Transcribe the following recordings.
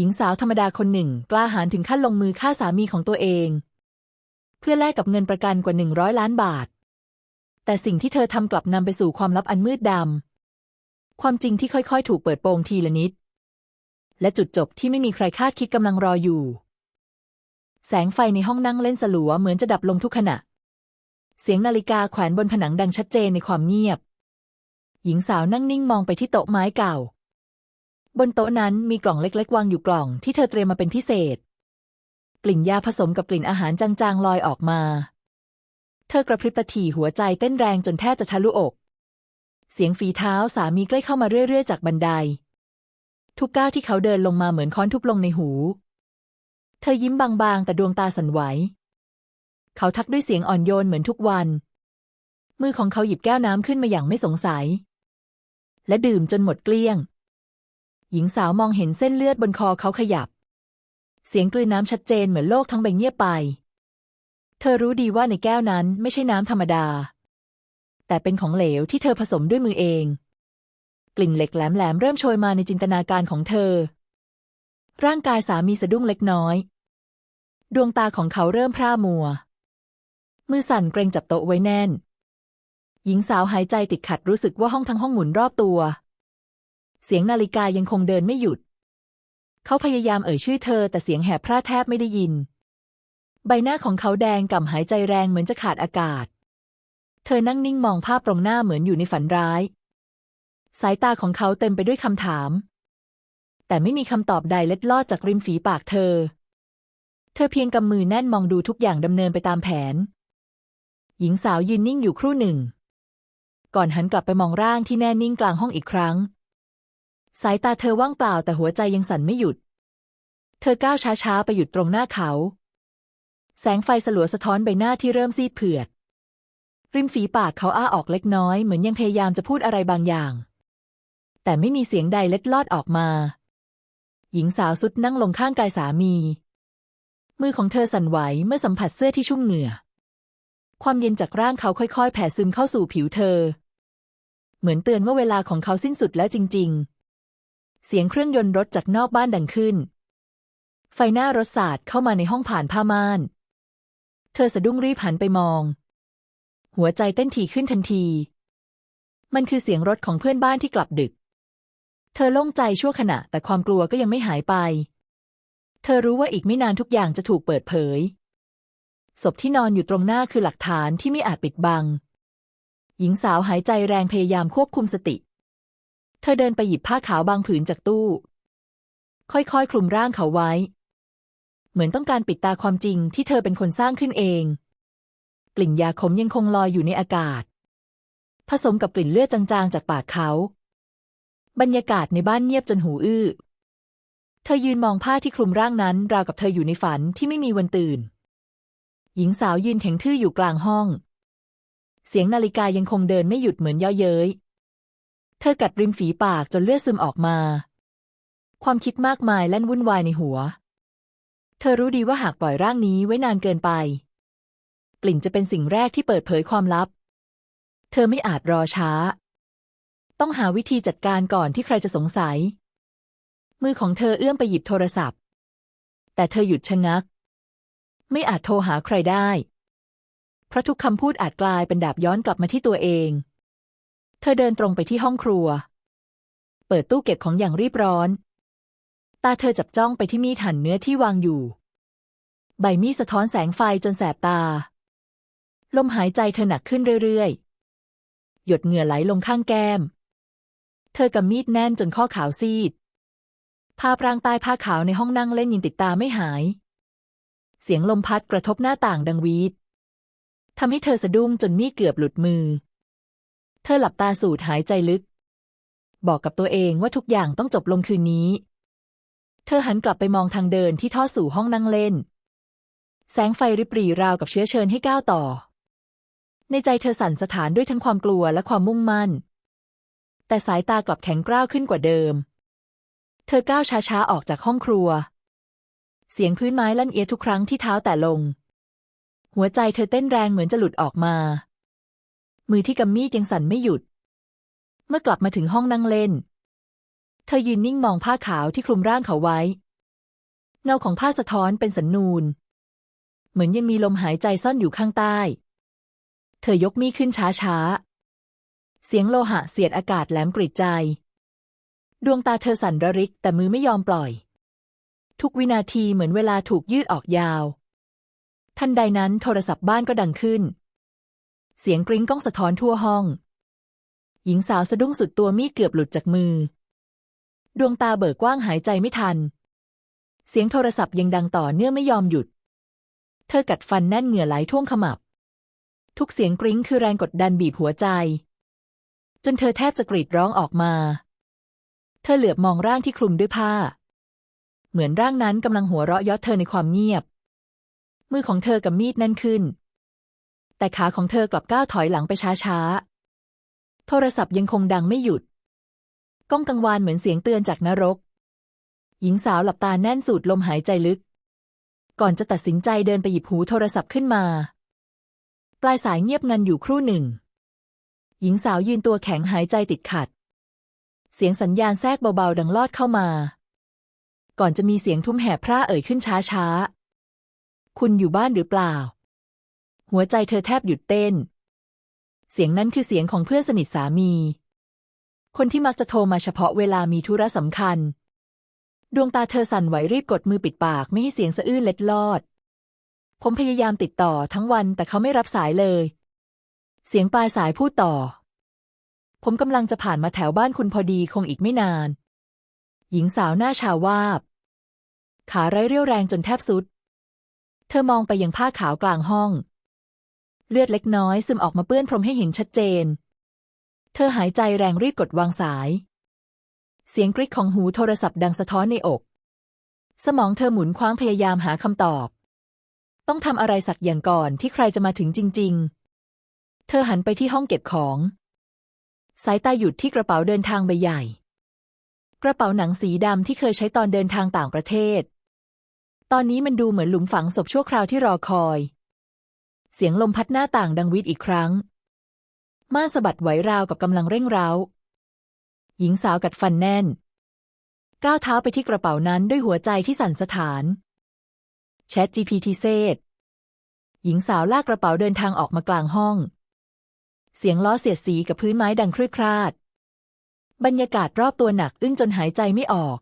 หญิงสาวธรรมดาคนหนึ่ง กล้าหาญถึงขั้นลงมือฆ่าสามีของตัวเอง เพื่อแลกกับเงินประกันกว่าหนึ่งร้อยล้านบาท แต่สิ่งที่เธอทำกลับนำไปสู่ความลับอันมืดดำความจริงที่ค่อยๆ ถูกเปิดโปงทีละนิด และจุดจบที่ไม่มีใครคาดคิดกำลังรออยู่ แสงไฟในห้องนั่งเล่นสลัวเหมือนจะดับลงทุกขณะ เสียงนาฬิกาแขวนบนผนังดังชัดเจนในความเงียบ หญิงสาวนั่งนิ่งมองไปที่โต๊ะไม้เก่า บนโต๊ะนั้นมีกล่องเล็กๆ วางอยู่กล่องที่เธอเตรียมมาเป็นพิเศษ กลิ่นยาผสมกับกลิ่นอาหารจางๆลอยออกมา เธอกระพริบตาถี่หัวใจเต้นแรงจนแทบจะทะลุอก เสียงฝีเท้าสามีใกล้เข้ามาเรื่อยๆ จากบันได ทุกก้าวที่เขาเดินลงมาเหมือนค้อนทุบลงในหู เธอยิ้มบางๆ แต่ดวงตาสั่นไหว เขาทักด้วยเสียงอ่อนโยนเหมือนทุกวัน มือของเขาหยิบแก้วน้ำขึ้นมาอย่างไม่สงสัย และดื่มจนหมดเกลี้ยง หญิงสาวมองเห็นเส้นเลือดบนคอเขาขยับ เสียงกลืนน้ำชัดเจนเหมือนโลกทั้งใบเงียบไป เธอรู้ดีว่าในแก้วนั้นไม่ใช่น้ำธรรมดา แต่เป็นของเหลวที่เธอผสมด้วยมือเอง กลิ่นเหล็กแหลมๆเริ่มโชยมาในจินตนาการของเธอ ร่างกายสามีสะดุ้งเล็กน้อย ดวงตาของเขาเริ่มพร่ามัว มือสั่นเกรงจับโต๊ะไว้แน่น หญิงสาวหายใจติดขัดรู้สึกว่าห้องทั้งห้องหมุนรอบตัว เสียงนาฬิกายังคงเดินไม่หยุด เขาพยายามเอ่ยชื่อเธอ แต่เสียงแหบพร่าแทบไม่ได้ยิน ใบหน้าของเขาแดงก่ำหายใจแรงเหมือนจะขาดอากาศ เธอนั่งนิ่งมองภาพตรงหน้าเหมือนอยู่ในฝันร้าย สายตาของเขาเต็มไปด้วยคำถาม แต่ไม่มีคำตอบใดเล็ดลอดจากริมฝีปากเธอ เธอเพียงกำมือแน่นมองดูทุกอย่างดำเนินไปตามแผน หญิงสาวยืนนิ่งอยู่ครู่หนึ่ง ก่อนหันกลับไปมองร่างที่แน่นิ่งกลางห้องอีกครั้ง สายตาเธอว่างเปล่าแต่หัวใจยังสั่นไม่หยุด เธอก้าวช้าๆ ไปหยุดตรงหน้าเขา แสงไฟสลัวสะท้อนใบหน้าที่เริ่มซีดเผือด ริมฝีปากเขาอ้าออกเล็กน้อยเหมือนยังพยายามจะพูดอะไรบางอย่าง แต่ไม่มีเสียงใดเล็ดลอดออกมา หญิงสาวสุดนั่งลงข้างกายสามี มือของเธอสั่นไหวเมื่อสัมผัสเสื้อที่ชุ่มเหงื่อ ความเย็นจากร่างเขาค่อยๆ แผ่ซึมเข้าสู่ผิวเธอ เหมือนเตือนว่าเวลาของเขาสิ้นสุดแล้วจริง ๆ เสียงเครื่องยนต์รถจากนอกบ้านดังขึ้น ไฟหน้ารถสาดเข้ามาในห้องผ่านผ้าม่าน เธอสะดุ้งรีบหันไปมอง หัวใจเต้นถี่ขึ้นทันที มันคือเสียงรถของเพื่อนบ้านที่กลับดึก เธอโล่งใจชั่วขณะ แต่ความกลัวก็ยังไม่หายไป เธอรู้ว่าอีกไม่นานทุกอย่างจะถูกเปิดเผย ศพที่นอนอยู่ตรงหน้าคือหลักฐานที่ไม่อาจปิดบัง หญิงสาวหายใจแรงพยายามควบคุมสติ เธอเดินไปหยิบผ้าขาวบางผืนจากตู้ ค่อยๆ คลุมร่างเขาไว้ เหมือนต้องการปิดตาความจริงที่เธอเป็นคนสร้างขึ้นเอง กลิ่นยาขมยังคงลอยอยู่ในอากาศ ผสมกับกลิ่นเลือดจางๆ จากปากเขา บรรยากาศในบ้านเงียบจนหูอื้อ เธอยืนมองผ้าที่คลุมร่างนั้น ราวกับเธออยู่ในฝันที่ไม่มีวันตื่น หญิงสาวยืนแข็งทื่ออยู่กลางห้อง เสียงนาฬิกายังคงเดินไม่หยุดเหมือนย่อเย้ย เธอกัดริมฝีปากจนเลือดซึมออกมา ความคิดมากมายแล่นวุ่นวายในหัว เธอรู้ดีว่าหากปล่อยร่างนี้ไว้นานเกินไป กลิ่นจะเป็นสิ่งแรกที่เปิดเผยความลับ เธอไม่อาจรอช้า ต้องหาวิธีจัดการก่อนที่ใครจะสงสัย มือของเธอเอื้อมไปหยิบโทรศัพท์ แต่เธอหยุดชะงัก ไม่อาจโทรหาใครได้ เพราะทุกคำพูดอาจกลายเป็นดาบย้อนกลับมาที่ตัวเอง เธอเดินตรงไปที่ห้องครัว เปิดตู้เก็บของอย่างรีบร้อน ตาเธอจับจ้องไปที่มีดหั่นเนื้อที่วางอยู่ ใบมีดสะท้อนแสงไฟจนแสบตา ลมหายใจเธอหนักขึ้นเรื่อยๆ หยดเหงื่อไหลลงข้างแก้ม เธอกำมีดแน่นจนข้อขาวซีดภาพร่างใต้ผ้าขาวในห้องนั่งเล่นยินติดตาไม่หาย เสียงลมพัดกระทบหน้าต่างดังวีดทำให้เธอสะดุ้งจนมีดเกือบหลุดมือ เธอหลับตาสูดหายใจลึก บอกกับตัวเองว่าทุกอย่างต้องจบลงคืนนี้ เธอหันกลับไปมองทางเดินที่ทอดสู่ห้องนั่งเล่น แสงไฟริบหรี่ราวกับเชื้อเชิญให้ก้าวต่อ ในใจเธอสั่นสะท้านด้วยทั้งความกลัวและความมุ่งมั่น แต่สายตากลับแข็งกร้าวขึ้นกว่าเดิม เธอก้าวช้าๆออกจากห้องครัว เสียงพื้นไม้ลั่นเอียดทุกครั้งที่เท้าแตะลง หัวใจเธอเต้นแรงเหมือนจะหลุดออกมา มือที่กำมีดยังสั่นไม่หยุด เมื่อกลับมาถึงห้องนั่งเล่น เธอยืนนิ่งมองผ้าขาวที่คลุมร่างเขาไว้ เงาของผ้าสะท้อนเป็นสันนูน เหมือนยังมีลมหายใจซ่อนอยู่ข้างใต้ เธอยกมีดขึ้นช้าๆเสียงโลหะเสียดอากาศแหลมกริดใจ ดวงตาเธอสั่นระริกแต่มือไม่ยอมปล่อย ทุกวินาทีเหมือนเวลาถูกยืดออกยาว ทันใดนั้นโทรศัพท์บ้านก็ดังขึ้น เสียงกริ้งก้องสะท้อนทั่วห้อง หญิงสาวสะดุ้งสุดตัวมีดเกือบหลุดจากมือ ดวงตาเบิกกว้างหายใจไม่ทัน เสียงโทรศัพท์ยังดังต่อเนื่องไม่ยอมหยุด เธอกัดฟันแน่นเหงื่อไหลท่วมขมับ ทุกเสียงกริ้งคือแรงกดดันบีบหัวใจ จนเธอแทบจะกรีดร้องออกมา เธอเหลือบมองร่างที่คลุมด้วยผ้า เหมือนร่างนั้นกำลังหัวเราะยาะเธอในความเงียบมือของเธอกับมีดแน่นขึ้น แต่ขาของเธอกลับก้าวถอยหลังไปช้าๆ โทรศัพท์ยังคงดังไม่หยุด ก้องกังวานเหมือนเสียงเตือนจากนรก หญิงสาวหลับตาแน่นสูดลมหายใจลึก ก่อนจะตัดสินใจเดินไปหยิบหูโทรศัพท์ขึ้นมา ปลายสายเงียบงันอยู่ครู่หนึ่ง หญิงสาวยืนตัวแข็งหายใจติดขัด เสียงสัญญาณแทรกเบาๆ ดังลอดเข้ามา ก่อนจะมีเสียงทุ้มแห่พร่าเอ่ยขึ้นช้าๆ คุณอยู่บ้านหรือเปล่า หัวใจเธอแทบหยุดเต้น เสียงนั้นคือเสียงของเพื่อนสนิทสามี คนที่มักจะโทรมาเฉพาะเวลามีธุระสำคัญ ดวงตาเธอสั่นไหวรีบกดมือปิดปากไม่ให้เสียงสะอื้นเล็ดลอด ผมพยายามติดต่อทั้งวันแต่เขาไม่รับสายเลย เสียงปลายสายพูดต่อ ผมกำลังจะผ่านมาแถวบ้านคุณพอดีคงอีกไม่นาน หญิงสาวหน้าชาวาบ ขาไร้เรี่ยวแรงจนแทบสุด เธอมองไปยังผ้าขาวกลางห้อง เลือดเล็กน้อยซึมออกมาเปื้อนพรมให้เห็นชัดเจน เธอหายใจแรงรีบกดวางสาย เสียงกริ๊กของหูโทรศัพท์ดังสะท้อนในอก สมองเธอหมุนคว้างพยายามหาคำตอบ ต้องทำอะไรสักอย่างก่อนที่ใครจะมาถึงจริง ๆ เธอหันไปที่ห้องเก็บของ สายตาหยุดที่กระเป๋าเดินทางใบใหญ่ กระเป๋าหนังสีดำที่เคยใช้ตอนเดินทางต่างประเทศ ตอนนี้มันดูเหมือนหลุมฝังศพชั่วคราวที่รอคอย เสียงลมพัดหน้าต่างดังวิดอีกครั้ง ม่านสะบัดไหวราวกับกำลังเร่งเร้าหญิงสาวกัดฟันแน่น ก้าวเท้าไปที่กระเป๋านั้นด้วยหัวใจที่สั่นสะท้านแชท GPT เซตหญิงสาวลากกระเป๋าเดินทางออกมากลางห้อง เสียงล้อเสียดสีกับพื้นไม้ดังครืดคราด บรรยากาศรอบตัวหนักอึ้งจนหายใจไม่ออก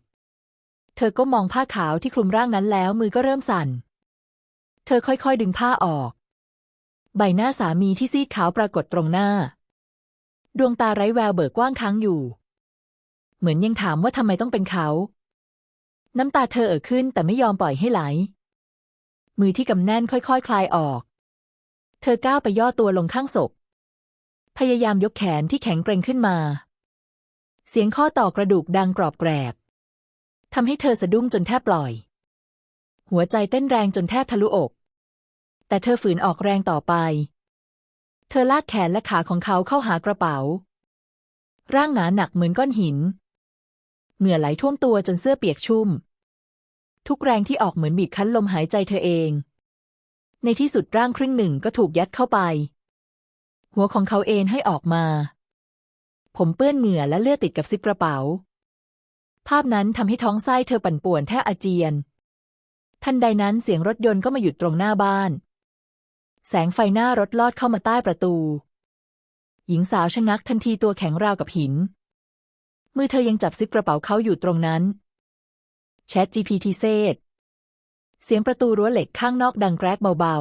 เธอก็มองผ้าขาวที่คลุมร่างนั้นแล้วมือก็เริ่มสั่น เธอค่อยๆดึงผ้าออก ใบหน้าสามีที่ซีดขาวปรากฏตรงหน้า ดวงตาไร้แววเบิกกว้างค้างอยู่ เหมือนยังถามว่าทำไมต้องเป็นเขา น้ำตาเธอเอ่อขึ้นแต่ไม่ยอมปล่อยให้ไหล มือที่กำแน่นค่อยๆคคลายออก เธอก้าวไปย่อตัวลงข้างศพ พยายามยกแขนที่แข็งเกร็งขึ้นมา เสียงข้อต่อกระดูกดังกรอบแกรบทำให้เธอสะดุ้งจนแทบปล่อย หัวใจเต้นแรงจนแทบทะลุอก แต่เธอฝืนออกแรงต่อไป เธอลากแขนและขาของเขาเข้าหากระเป๋า ร่างหนาหนักเหมือนก้อนหิน เหงื่อไหลท่วมตัวจนเสื้อเปียกชุ่ม ทุกแรงที่ออกเหมือนบีบคั้นลมหายใจเธอเอง ในที่สุดร่างครึ่งหนึ่งก็ถูกยัดเข้าไป หัวของเขาเอนให้ออกมา ผมเปื้อนเหงื่อและเลือดติดกับซิปกระเป๋า ภาพนั้นทำให้ท้องไส้เธอปั่นป่วนแทบอาเจียน ทันใดนั้นเสียงรถยนต์ก็มาหยุดตรงหน้าบ้าน แสงไฟหน้ารถลอดเข้ามาใต้ประตู หญิงสาวชะงักทันทีตัวแข็งราวกับหิน มือเธอยังจับซิปกระเป๋าเขาอยู่ตรงนั้นแชท GPT เซตเสียงประตูรั้วเหล็กข้างนอกดังแกรกเบา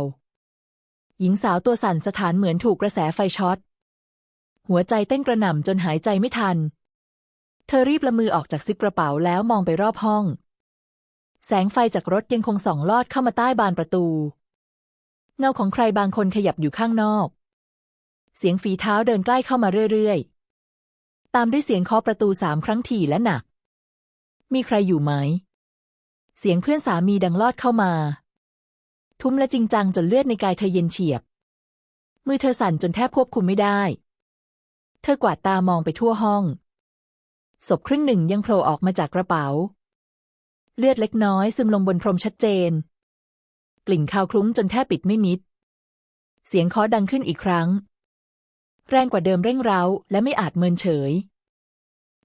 ๆ หญิงสาวตัวสั่นสถานเหมือนถูกกระแสไฟช็อต หัวใจเต้นกระหน่ำจนหายใจไม่ทัน เธอรีบละมือออกจากซิปกระเป๋าแล้วมองไปรอบห้อง แสงไฟจากรถยังคงส่องลอดเข้ามาใต้บานประตู เงาของใครบางคนขยับอยู่ข้างนอก เสียงฝีเท้าเดินใกล้เข้ามาเรื่อยๆ ตามด้วยเสียงเคาะประตูสามครั้งถี่และหนัก มีใครอยู่ไหม เสียงเพื่อนสามีดังลอดเข้ามา ทุ้มและจริงจังจนเลือดในกายเธอเย็นเฉียบ มือเธอสั่นจนแทบควบคุมไม่ได้ เธอกวาดตามองไปทั่วห้อง ศพครึ่งหนึ่งยังโผล่ออกมาจากกระเป๋า เลือดเล็กน้อยซึมลงบนพรมชัดเจน กลิ่นคาวคลุ้งจนแทบปิดไม่มิด เสียงเคาะดังขึ้นอีกครั้ง แรงกว่าเดิมเร่งเร้าและไม่อาจเมินเฉย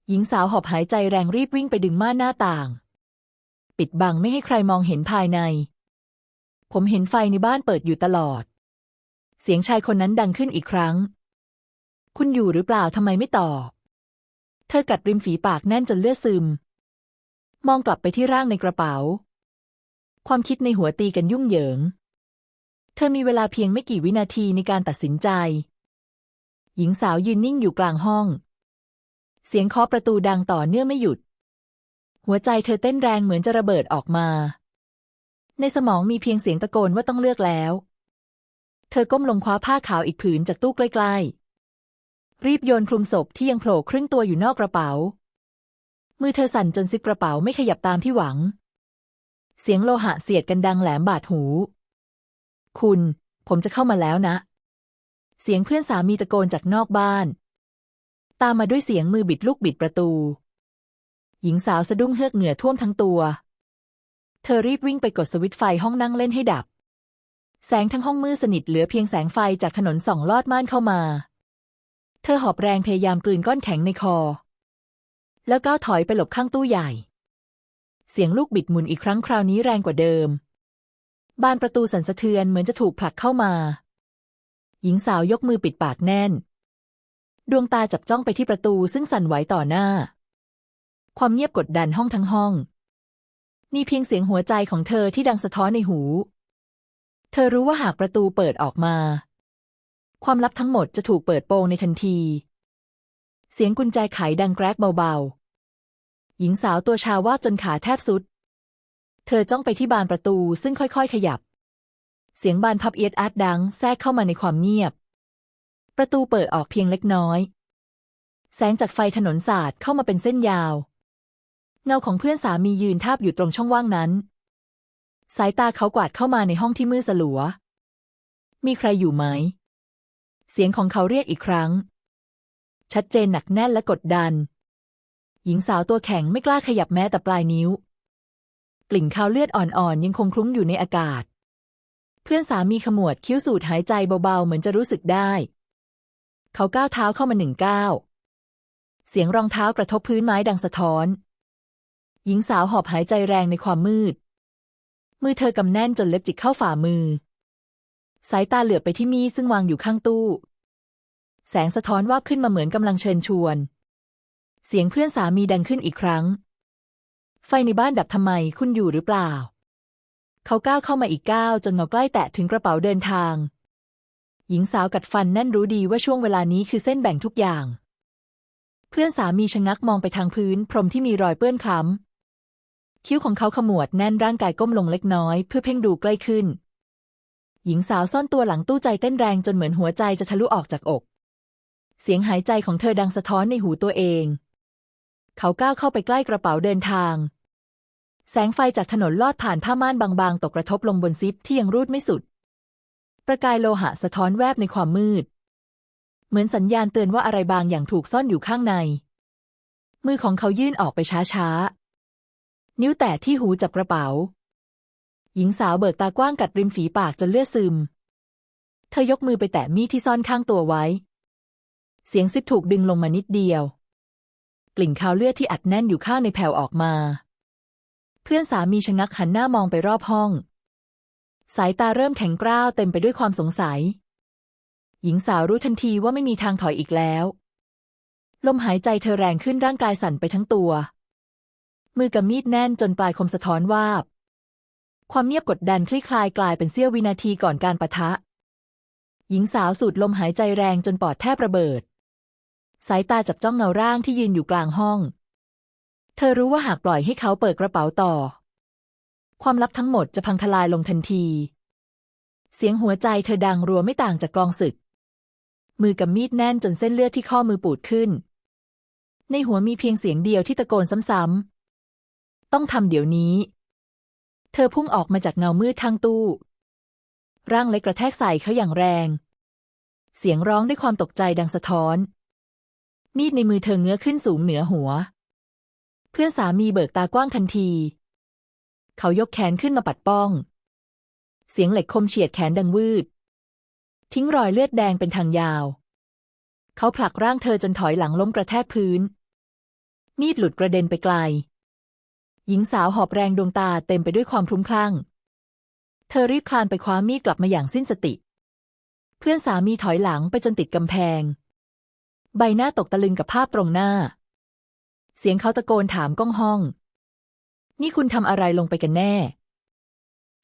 หญิงสาวหอบหายใจแรงรีบวิ่งไปดึงม่านหน้าต่าง ปิดบังไม่ให้ใครมองเห็นภายใน ผมเห็นไฟในบ้านเปิดอยู่ตลอด เสียงชายคนนั้นดังขึ้นอีกครั้ง คุณอยู่หรือเปล่าทำไมไม่ตอบเธอกัดริมฝีปากแน่นจนเลือดซึม มองกลับไปที่ร่างในกระเป๋า ความคิดในหัวตีกันยุ่งเหยิง เธอมีเวลาเพียงไม่กี่วินาทีในการตัดสินใจ หญิงสาวยืนนิ่งอยู่กลางห้อง เสียงเคาะประตูดังต่อเนื่องไม่หยุด หัวใจเธอเต้นแรงเหมือนจะระเบิดออกมา ในสมองมีเพียงเสียงตะโกนว่าต้องเลือกแล้ว เธอก้มลงคว้าผ้าขาวอีกผืนจากตู้ใกล้ ๆ รีบโยนคลุมศพที่ยังโผล่ครึ่งตัวอยู่นอกกระเป๋า มือเธอสั่นจนซิปกระเป๋าไม่ขยับตามที่หวัง เสียงโลหะเสียดกันดังแหลมบาดหู คุณ ผมจะเข้ามาแล้วนะ เสียงเพื่อนสามีตะโกนจากนอกบ้าน ตามมาด้วยเสียงมือบิดลูกบิดประตู หญิงสาวสะดุ้งเฮือกเหงื่อท่วมทั้งตัว เธอรีบวิ่งไปกดสวิตช์ไฟห้องนั่งเล่นให้ดับ แสงทั้งห้องมืดสนิทเหลือเพียงแสงไฟจากถนนส่องลอดม่านเข้ามา เธอหอบแรงพยายามกลืนก้อนแข็งในคอ แล้วก้าวถอยไปหลบข้างตู้ใหญ่ เสียงลูกบิดหมุนอีกครั้งคราวนี้แรงกว่าเดิม บานประตูสั่นสะเทือนเหมือนจะถูกผลักเข้ามา หญิงสาวยกมือปิดปากแน่น ดวงตาจับจ้องไปที่ประตูซึ่งสั่นไหวต่อหน้า ความเงียบกดดันห้องทั้งห้อง มีเพียงเสียงหัวใจของเธอที่ดังสะท้อนในหู เธอรู้ว่าหากประตูเปิดออกมา ความลับทั้งหมดจะถูกเปิดโปงในทันที เสียงกุญแจไขดังแกรกเบาๆ หญิงสาวตัวชาว่าจนขาแทบสุด เธอจ้องไปที่บานประตูซึ่งค่อยๆ ขยับ เสียงบานพับเอียดอาร์ดดังแทรกเข้ามาในความเงียบ ประตูเปิดออกเพียงเล็กน้อย แสงจากไฟถนนสาดเข้ามาเป็นเส้นยาว เงาของเพื่อนสามียืนทาบอยู่ตรงช่องว่างนั้น สายตาเขากวาดเข้ามาในห้องที่มืดสลัว มีใครอยู่ไหม เสียงของเขาเรียกอีกครั้ง ชัดเจนหนักแน่นและกดดัน หญิงสาวตัวแข็งไม่กล้าขยับแม้แต่ปลายนิ้ว กลิ่นคาวเลือดอ่อนๆ ยังคงคลุ้งอยู่ในอากาศ เพื่อนสามีขมวดคิ้วสูดหายใจเบาๆ เหมือนจะรู้สึกได้ เขาก้าวเท้าเข้ามาหนึ่งก้าวเสียงรองเท้ากระทบพื้นไม้ดังสะท้อน หญิงสาวหอบหายใจแรงในความมืด มือเธอกำแน่นจนเล็บจิกเข้าฝ่ามือ สายตาเหลือบไปที่มีซึ่งวางอยู่ข้างตู้ แสงสะท้อนวาบขึ้นมาเหมือนกำลังเชิญชวน เสียงเพื่อนสามีดังขึ้นอีกครั้ง ไฟในบ้านดับทำไมคุณอยู่หรือเปล่า เขาก้าวเข้ามาอีกก้าวจนเงาใกล้แตะถึงกระเป๋าเดินทาง หญิงสาวกัดฟันแน่นรู้ดีว่าช่วงเวลานี้คือเส้นแบ่งทุกอย่าง เพื่อนสามีชะงักมองไปทางพื้น พรมที่มีรอยเปื้อนคล้ำคิ้วของเขาขมวดแน่นร่างกายก้มลงเล็กน้อย เพื่อเพ่งดูใกล้ขึ้น หญิงสาวซ่อนตัวหลังตู้ใจเต้นแรงจนเหมือนหัวใจจะทะลุออกจากอก เสียงหายใจของเธอดังสะท้อนในหูตัวเอง เขาก้าวเข้าไปใกล้กระเป๋าเดินทาง แสงไฟจากถนนลอดผ่านผ้าม่านบางๆ ตกกระทบลงบนซิปที่ยังรูดไม่สุด ประกายโลหะสะท้อนแวบในความมืด เหมือนสัญญาณเตือนว่าอะไรบางอย่างถูกซ่อนอยู่ข้างใน มือของเขายื่นออกไปช้าๆ นิ้วแตะที่หูจับกระเป๋า หญิงสาวเบิกตากว้างกัดริมฝีปากจนเลือดซึม เธอยกมือไปแตะมีดที่ซ่อนข้างตัวไว้ เสียงซิปถูกดึงลงมานิดเดียว กลิ่นคาวเลือดที่อัดแน่นอยู่ข้างในแผ่วออกมา เพื่อนสามีชะงักหันหน้ามองไปรอบห้อง สายตาเริ่มแข็งกร้าวเต็มไปด้วยความสงสัย หญิงสาวรู้ทันทีว่าไม่มีทางถอยอีกแล้ว ลมหายใจเธอแรงขึ้นร่างกายสั่นไปทั้งตัว มือกับมีดแน่นจนปลายคมสะท้อนวาบ ความเงียบกดดันคลี่คลายกลายเป็นเสี้ยววินาทีก่อนการปะทะ หญิงสาวสูดลมหายใจแรงจนปอดแทบระเบิด สายตาจับจ้องเงาร่างที่ยืนอยู่กลางห้อง เธอรู้ว่าหากปล่อยให้เขาเปิดกระเป๋าต่อ ความลับทั้งหมดจะพังทลายลงทันที เสียงหัวใจเธอดังรัวไม่ต่างจากกลองศึก มือกับมีดแน่นจนเส้นเลือดที่ข้อมือปูดขึ้น ในหัวมีเพียงเสียงเดียวที่ตะโกนซ้ำๆ ต้องทำเดี๋ยวนี้ เธอพุ่งออกมาจากเงามืดข้างตู้ ร่างเล็กกระแทกใส่เขาอย่างแรง เสียงร้องด้วยความตกใจดังสะท้อน มีดในมือเธอเงื้อขึ้นสูงเหนือหัว เพื่อนสามีเบิกตากว้างทันที เขายกแขนขึ้นมาปัดป้อง เสียงเหล็กคมเฉียดแขนดังวืด ทิ้งรอยเลือดแดงเป็นทางยาว เขาผลักร่างเธอจนถอยหลังล้มกระแทกพื้น มีดหลุดกระเด็นไปไกล หญิงสาวหอบแรงดวงตาเต็มไปด้วยความคลุ้มคลั่ง เธอรีบคลานไปคว้ามีดกลับมาอย่างสิ้นสติ เพื่อนสามีถอยหลังไปจนติดกำแพง ใบหน้าตกตะลึงกับภาพตรงหน้า เสียงเขาตะโกนถามก้องห้อง นี่คุณทำอะไรลงไปกันแน่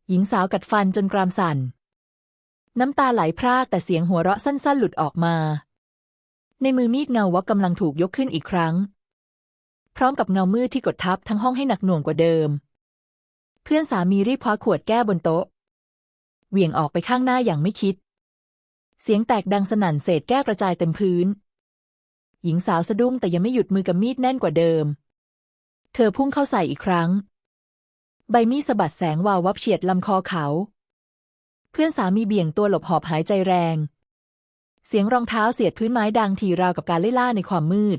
หญิงสาวกัดฟันจนกรามสั่น น้ำตาไหลพรากแต่เสียงหัวเราะสั้น ๆ หลุดออกมา ในมือมีดเงาวักกำลังถูกยกขึ้นอีกครั้ง พร้อมกับเงามืดที่กดทับทั้งห้องให้หนักหน่วงกว่าเดิม เพื่อนสามีรีบคว้าขวดแก้บนโต๊ะเหวี่ยงออกไปข้างหน้าอย่างไม่คิด เสียงแตกดังสนั่นเศษแก้วกระจายเต็มพื้น หญิงสาวสะดุ้งแต่ยังไม่หยุดมือกับมีดแน่นกว่าเดิม เธอพุ่งเข้าใส่อีกครั้ง ใบมีดสะบัดแสงวาววับเฉียดลำคอเขา เพื่อนสามีเบี่ยงตัวหลบหอบหายใจแรง เสียงรองเท้าเสียดพื้นไม้ดังทีราวกับการไล่ล่าในความมืด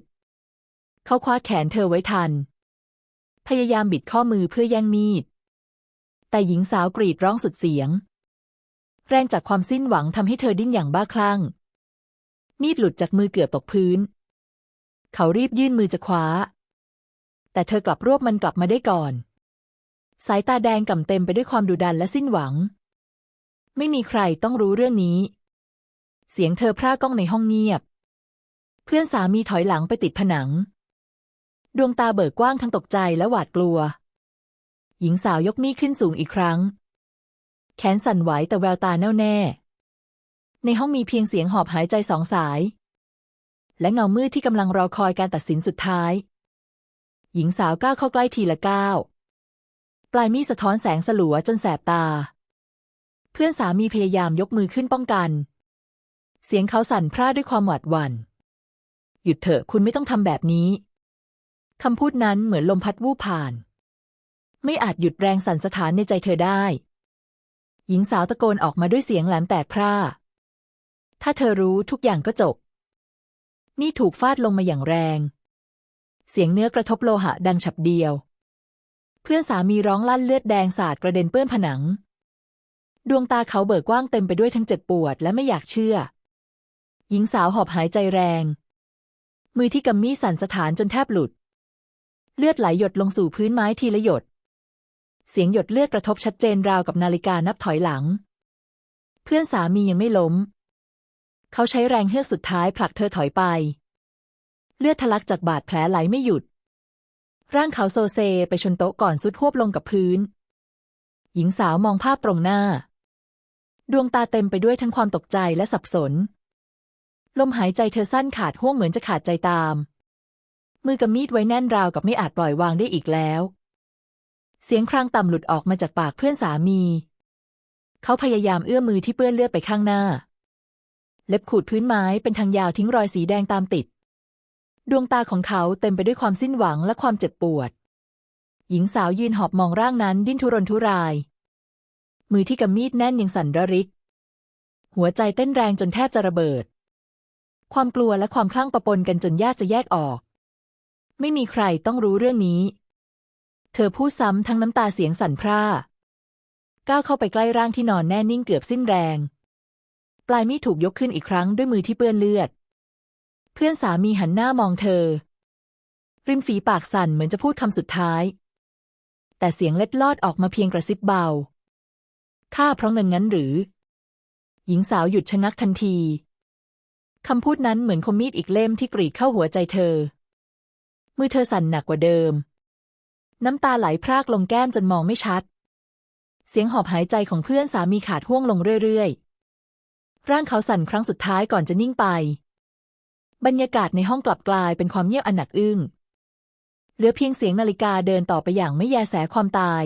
เขาคว้าแขนเธอไว้ทัน พยายามบิดข้อมือเพื่อแย่งมีด แต่หญิงสาวกรีดร้องสุดเสียง แรงจากความสิ้นหวังทำให้เธอดิ้นอย่างบ้าคลั่งมีดหลุดจากมือเกือบตกพื้น เขารีบยื่นมือจะคว้า แต่เธอกลับรวบมันกลับมาได้ก่อน สายตาแดงก่ำเต็มไปด้วยความดุดันและสิ้นหวัง ไม่มีใครต้องรู้เรื่องนี้ เสียงเธอพร่าก้องในห้องเงียบ เพื่อนสามีถอยหลังไปติดผนัง ดวงตาเบิกกว้างทั้งตกใจและหวาดกลัว หญิงสาวยกมีดขึ้นสูงอีกครั้ง แขนสั่นไหวแต่แววตาแน่วแน่ ในห้องมีเพียงเสียงหอบหายใจสองสาย และเงามืดที่กำลังรอคอยการตัดสินสุดท้าย หญิงสาวก้าวเข้าใกล้ทีละก้าวปลายมีดสะท้อนแสงสลัวจนแสบตา เพื่อนสามีพยายามยกมือขึ้นป้องกัน เสียงเขาสั่นพร่าด้วยความหวาดหวัน่นหยุดเถอะคุณไม่ต้องทำแบบนี้ คำพูดนั้นเหมือนลมพัดวูบผ่าน ไม่อาจหยุดแรงสั่นสะท้านในใจเธอได้ หญิงสาวตะโกนออกมาด้วยเสียงแหลมแตกพร่า ถ้าเธอรู้ทุกอย่างก็จบ นี่ถูกฟาดลงมาอย่างแรง เสียงเนื้อกระทบโลหะดังฉับเดียว เพื่อนสามีร้องลั่นเลือดแดงสาดกระเด็นเปื้อนผนัง ดวงตาเขาเบิกกว้างเต็มไปด้วยทั้งเจ็บปวดและไม่อยากเชื่อ หญิงสาวหอบหายใจแรง มือที่กำมีสั่นสะท้านจนแทบหลุด เลือดไหลหยดลงสู่พื้นไม้ทีละหยด เสียงหยดเลือดกระทบชัดเจนราวกับนาฬิกานับถอยหลัง เพื่อนสามียังไม่ล้ม เขาใช้แรงเฮือกสุดท้ายผลักเธอถอยไป เลือดทะลักจากบาดแผลไหลไม่หยุด ร่างเขาโซเซไปชนโต๊ะก่อนสุดหวบลงกับพื้น หญิงสาวมองภาพตรงหน้า ดวงตาเต็มไปด้วยทั้งความตกใจและสับสน ลมหายใจเธอสั้นขาดห่วงเหมือนจะขาดใจตาม มือกับมีดไว้แน่นราวกับไม่อาจปล่อยวางได้อีกแล้ว เสียงครางต่ำหลุดออกมาจากปากเพื่อนสามี เขาพยายามเอื้อมมือที่เปื้อนเลือดไปข้างหน้า เล็บขูดพื้นไม้เป็นทางยาวทิ้งรอยสีแดงตามติด ดวงตาของเขาเต็มไปด้วยความสิ้นหวังและความเจ็บปวด หญิงสาวยืนหอบมองร่างนั้นดิ้นทุรนทุราย มือที่กำมีดแน่นยังสั่นระริก หัวใจเต้นแรงจนแทบจะระเบิด ความกลัวและความคลั่งปะปนกันจนยากจะแยกออก ไม่มีใครต้องรู้เรื่องนี้ เธอพูดซ้ำทั้งน้ำตาเสียงสั่นพร่าก้าวเข้าไปใกล้ร่างที่นอนแน่นิ่งเกือบสิ้นแรง ปลายมีดถูกยกขึ้นอีกครั้งด้วยมือที่เปื้อนเลือด เพื่อนสามีหันหน้ามองเธอ ริมฝีปากสั่นเหมือนจะพูดคำสุดท้าย แต่เสียงเล็ดลอดออกมาเพียงกระซิบเบาข้าเพราะเงินงั้นหรือ หญิงสาวหยุดชะงักทันทีคำพูดนั้นเหมือนคมมีดอีกเล่มที่กรีดเข้าหัวใจเธอ มือเธอสั่นหนักกว่าเดิม น้ำตาไหลพรากลงแก้มจนมองไม่ชัด เสียงหอบหายใจของเพื่อนสามีขาดห่วงลงเรื่อยๆ ร่างเขาสั่นครั้งสุดท้ายก่อนจะนิ่งไป บรรยากาศในห้องกลับกลายเป็นความเงียบอันหนักอึ้งเหลือเพียงเสียงนาฬิกาเดินต่อไปอย่างไม่แยแสความตาย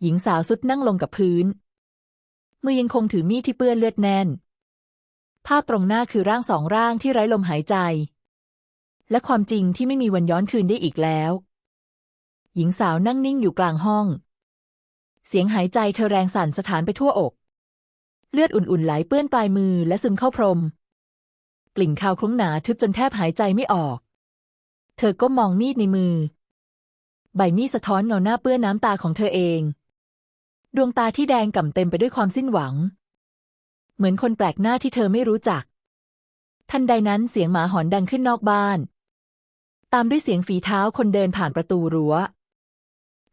หญิงสาวสุดนั่งลงกับพื้น มือยังคงถือมีดที่เปื้อนเลือดแน่น ภาพตรงหน้าคือร่างสองร่างที่ไร้ลมหายใจ และความจริงที่ไม่มีวันย้อนคืนได้อีกแล้ว หญิงสาวนั่งนิ่งอยู่กลางห้อง เสียงหายใจเธอแรงสั่นสถานไปทั่วอก เลือดอุ่นๆไหลเปื้อนปลายมือและซึมเข้าพรม กลิ่นคาวคลุ้งหนาทึบจนแทบหายใจไม่ออก เธอก็มองมีดในมือ ใบมีดสะท้อนเงาหน้าเปื้อนน้ำตาของเธอเอง ดวงตาที่แดงก่ำเต็มไปด้วยความสิ้นหวัง เหมือนคนแปลกหน้าที่เธอไม่รู้จัก ทันใดนั้นเสียงหมาหอนดังขึ้นนอกบ้าน ตามด้วยเสียงฝีเท้าคนเดินผ่านประตูรั้ว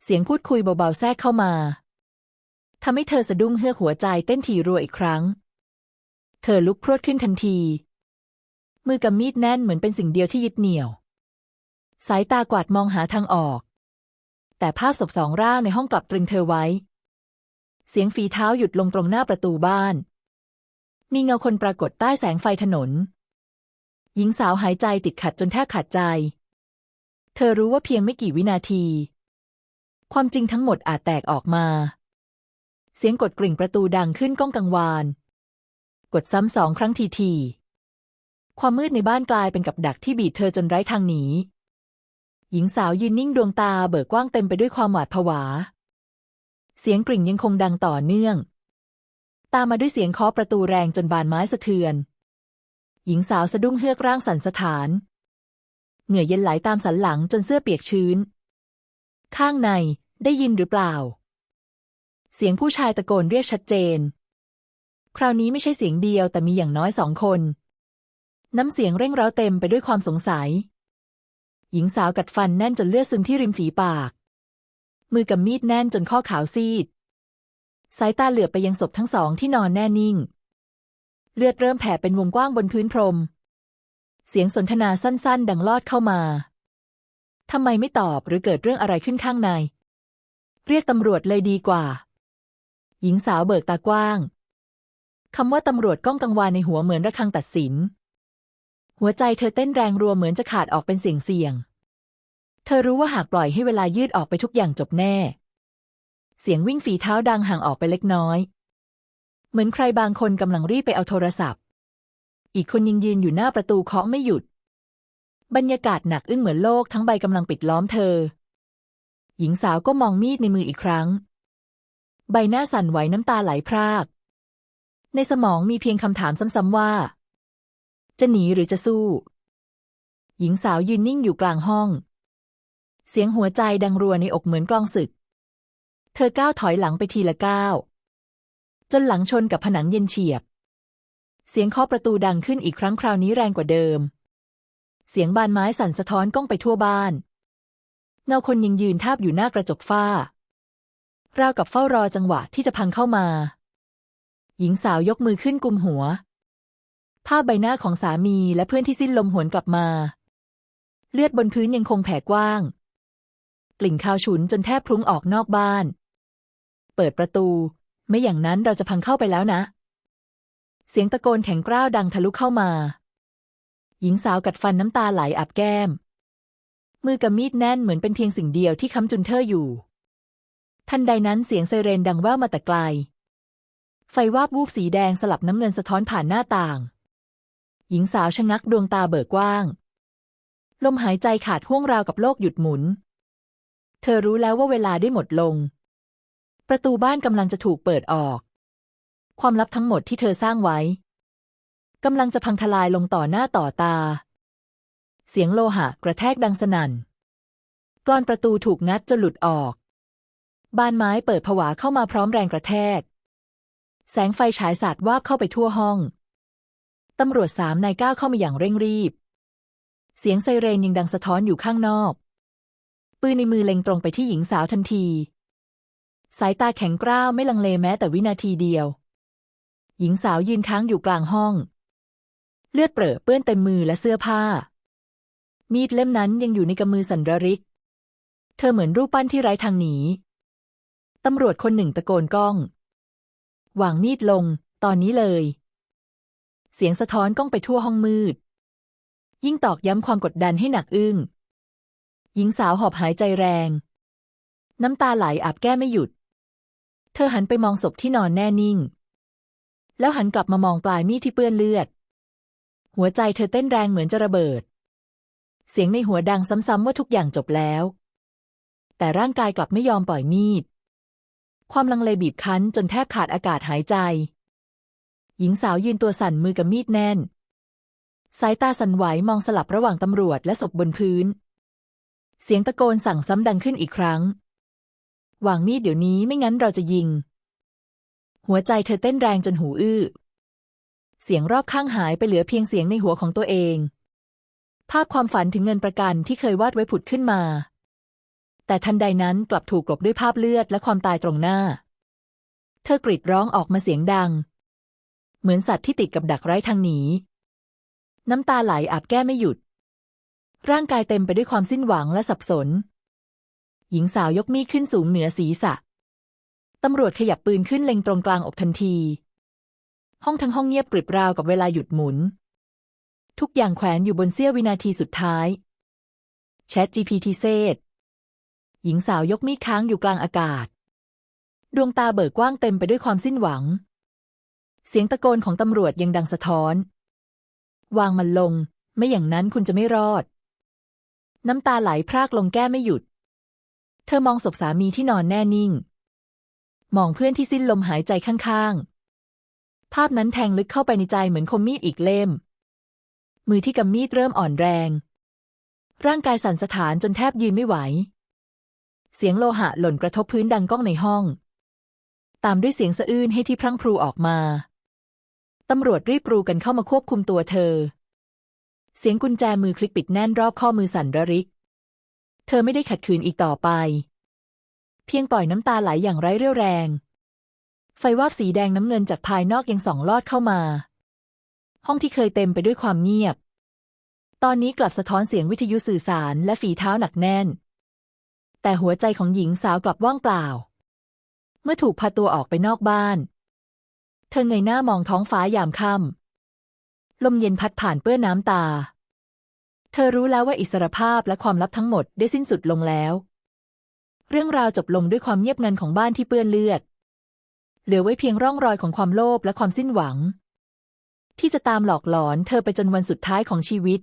เสียงพูดคุยเบาๆแทรกเข้ามา ทำให้เธอสะดุ้งเฮือกหัวใจเต้นถี่รัวอีกครั้ง เธอลุกพรวดขึ้นทันที มือกำมีดแน่นเหมือนเป็นสิ่งเดียวที่ยึดเหนี่ยว สายตากวาดมองหาทางออก แต่ภาพศพสองร่างในห้องกลับตรึงเธอไว้ เสียงฝีเท้าหยุดลงตรงหน้าประตูบ้าน มีเงาคนปรากฏใต้แสงไฟถนน หญิงสาวหายใจติดขัดจนแทบขาดใจ เธอรู้ว่าเพียงไม่กี่วินาทีความจริงทั้งหมดอาจแตกออกมา เสียงกดกริ่งประตูดังขึ้นก้องกังวาน กดซ้ำสองครั้งทีทีๆความมืดในบ้านกลายเป็นกับดักที่บีบเธอจนไร้ทางหนี หญิงสาวยืนนิ่งดวงตาเบิกกว้างเต็มไปด้วยความหวาดผวา เสียงกริ่งยังคงดังต่อเนื่อง ตามมาด้วยเสียงเคาะประตูแรงจนบานไม้สะเทือน หญิงสาวสะดุ้งเฮือกร่างสั่นสะท้าน เหงื่อเย็นไหลตามสันหลังจนเสื้อเปียกชื้น ข้างในได้ยินหรือเปล่า สียงผู้ชายตะโกนเรียกชัดเจน คราวนี้ไม่ใช่เสียงเดียวแต่มีอย่างน้อยสองคน น้ำเสียงเร่งเร้าเต็มไปด้วยความสงสัย หญิงสาวกัดฟันแน่นจนเลือดซึมที่ริมฝีปาก มือกับมีดแน่นจนข้อขาวซีด สายตาเหลือบไปยังศพทั้งสองที่นอนแน่นิ่ง เลือดเริ่มแผ่เป็นวงกว้างบนพื้นพรม เสียงสนทนาสั้นๆ ดังลอดเข้ามาทำไมไม่ตอบหรือเกิดเรื่องอะไรขึ้นข้างใน เรียกตำรวจเลยดีกว่า หญิงสาวเบิกตากว้างคำว่าตำรวจก้องกังวานในหัวเหมือนระฆังตัดสิน หัวใจเธอเต้นแรงรัวเหมือนจะขาดออกเป็นเสียงเสียง เธอรู้ว่าหากปล่อยให้เวลายืดออกไปทุกอย่างจบแน่ เสียงวิ่งฝีเท้าดังห่างออกไปเล็กน้อย เหมือนใครบางคนกำลังรีบไปเอาโทรศัพท์ อีกคนยังยืนอยู่หน้าประตูเคาะไม่หยุด บรรยากาศหนักอึ้งเหมือนโลกทั้งใบกำลังปิดล้อมเธอ หญิงสาวก็มองมีดในมืออีกครั้ง ใบหน้าสั่นไหวน้ำตาไหลพราก ในสมองมีเพียงคำถามซ้ำๆว่า จะหนีหรือจะสู้ หญิงสาวยืนนิ่งอยู่กลางห้อง เสียงหัวใจดังรัวในอกเหมือนกลองศึก เธอก้าวถอยหลังไปทีละก้าว จนหลังชนกับผนังเย็นเฉียบ เสียงเคาะประตูดังขึ้นอีกครั้งคราวนี้แรงกว่าเดิม เสียงบานไม้สั่นสะท้อนก้องไปทั่วบ้าน เงาคนยังยืนทาบอยู่หน้ากระจกฝ้า ราวกับเฝ้ารอจังหวะที่จะพังเข้ามา หญิงสาวยกมือขึ้นกุมหัว ภาพใบหน้าของสามีและเพื่อนที่สิ้นลมหวนกลับมา เลือดบนพื้นยังคงแผ่กว้าง กลิ่นคาวฉุนจนแทบพลุ้งออกนอกบ้าน เปิดประตู ไม่อย่างนั้นเราจะพังเข้าไปแล้วนะ เสียงตะโกนแข็งกร้าวดังทะลุเข้ามา หญิงสาวกัดฟันน้ำตาไหลอาบแก้ม มือกับมีดแน่นเหมือนเป็นเพียงสิ่งเดียวที่ค้ำจุนเธออยู่ ทันใดนั้นเสียงไซเรนดังแว่วมาแต่ไกล ไฟวาบวูบสีแดงสลับน้ำเงินสะท้อนผ่านหน้าต่าง หญิงสาวชะงักดวงตาเบิกกว้าง ลมหายใจขาดห่วงราวกับโลกหยุดหมุน เธอรู้แล้วว่าเวลาได้หมดลง ประตูบ้านกำลังจะถูกเปิดออก ความลับทั้งหมดที่เธอสร้างไว้กำลังจะพังทลายลงต่อหน้าต่อตา เสียงโลหะกระแทกดังสนั่นกรอนประตูถูกงัดจนหลุดออก บานไม้เปิดผวาเข้ามาพร้อมแรงกระแทก แสงไฟฉายสาดวาบเข้าไปทั่วห้อง ตำรวจสามนายก้าวเข้ามาอย่างเร่งรีบ เสียงไซเรนยังดังสะท้อนอยู่ข้างนอก ปืนในมือเล็งตรงไปที่หญิงสาวทันที สายตาแข็งกร้าวไม่ลังเลแม้แต่วินาทีเดียว หญิงสาวยืนค้างอยู่กลางห้อง เลือดเปรอะเปื้อนเต็มมือและเสื้อผ้า มีดเล่มนั้นยังอยู่ในกำมือสันระริกเธอเหมือนรูปปั้นที่ไร้ทางหนี ตำรวจคนหนึ่งตะโกนก้อง วางมีดลง ตอนนี้เลย เสียงสะท้อนก้องไปทั่วห้องมืด ยิ่งตอกย้ำความกดดันให้หนักอึ้ง หญิงสาวหอบหายใจแรง น้ำตาไหลอาบแก้ไม่หยุด เธอหันไปมองศพที่นอนแน่นิ่ง แล้วหันกลับมามองปลายมีดที่เปื้อนเลือด หัวใจเธอเต้นแรงเหมือนจะระเบิด เสียงในหัวดังซ้ำๆว่าทุกอย่างจบแล้ว แต่ร่างกายกลับไม่ยอมปล่อยมีด ความลังเลบีบคั้นจนแทบขาดอากาศหายใจ หญิงสาวยืนตัวสั่นมือกับมีดแน่น สายตาสั่นไหวมองสลับระหว่างตำรวจและศพบนพื้น เสียงตะโกนสั่งซ้ำดังขึ้นอีกครั้ง วางมีดเดี๋ยวนี้ไม่งั้นเราจะยิง หัวใจเธอเต้นแรงจนหูอื้อ เสียงรอบข้างหายไปเหลือเพียงเสียงในหัวของตัวเอง ภาพความฝันถึงเงินประกันที่เคยวาดไว้ผุดขึ้นมา แต่ทันใดนั้นกลับถูกกลบด้วยภาพเลือดและความตายตรงหน้า เธอกรีดร้องออกมาเสียงดัง เหมือนสัตว์ที่ติดกับดักไร้ทางหนีน้ำตาไหลอาบแก้ไม่หยุด ร่างกายเต็มไปด้วยความสิ้นหวังและสับสน หญิงสาวยกมีดขึ้นสูงเหนือศีรษะตำรวจขยับปืนขึ้นเล็งตรงกลางอกทันที ห้องทั้งห้องเงียบกริบราวกับเวลาหยุดหมุน ทุกอย่างแขวนอยู่บนเสี้ยววินาทีสุดท้ายแชท GPT เซต หญิงสาวยกมีดค้างอยู่กลางอากาศ ดวงตาเบิกกว้างเต็มไปด้วยความสิ้นหวัง เสียงตะโกนของตำรวจยังดังสะท้อน วางมันลง ไม่อย่างนั้นคุณจะไม่รอด น้ำตาไหลพรากลงแก้ไม่หยุด เธอมองศพสามีที่นอนแน่นิ่ง มองเพื่อนที่สิ้นลมหายใจข้างๆ ภาพนั้นแทงลึกเข้าไปในใจเหมือนคมมีดอีกเล่ม มือที่กำมีดเริ่มอ่อนแรงร่างกายสั่นสะท้านจนแทบยืนไม่ไหว เสียงโลหะหล่นกระทบพื้นดังก้องในห้อง ตามด้วยเสียงสะอื้นให้ที่พรั่งพรูออกมาตำรวจรีบปรูกันเข้ามาควบคุมตัวเธอ เสียงกุญแจมือคลิกปิดแน่นรอบข้อมือสั่นระริก เธอไม่ได้ขัดขืนอีกต่อไป เพียงปล่อยน้ำตาไหลอย่างไร้เรี่ยวแรง ไฟวาบสีแดงน้ำเงินจากภายนอกยังส่องลอดเข้ามา ห้องที่เคยเต็มไปด้วยความเงียบ ตอนนี้กลับสะท้อนเสียงวิทยุสื่อสารและฝีเท้าหนักแน่น แต่หัวใจของหญิงสาวกลับว่างเปล่า เมื่อถูกพาตัวออกไปนอกบ้าน เธอเงยหน้ามองท้องฟ้ายามค่ำลมเย็นพัดผ่านเปื้อนน้ำตา เธอรู้แล้วว่าอิสรภาพและความลับทั้งหมดได้สิ้นสุดลงแล้ว เรื่องราวจบลงด้วยความเงียบงันของบ้านที่เปื้อนเลือด เหลือไว้เพียงร่องรอยของความโลภและความสิ้นหวัง ที่จะตามหลอกหลอนเธอไปจนวันสุดท้ายของชีวิต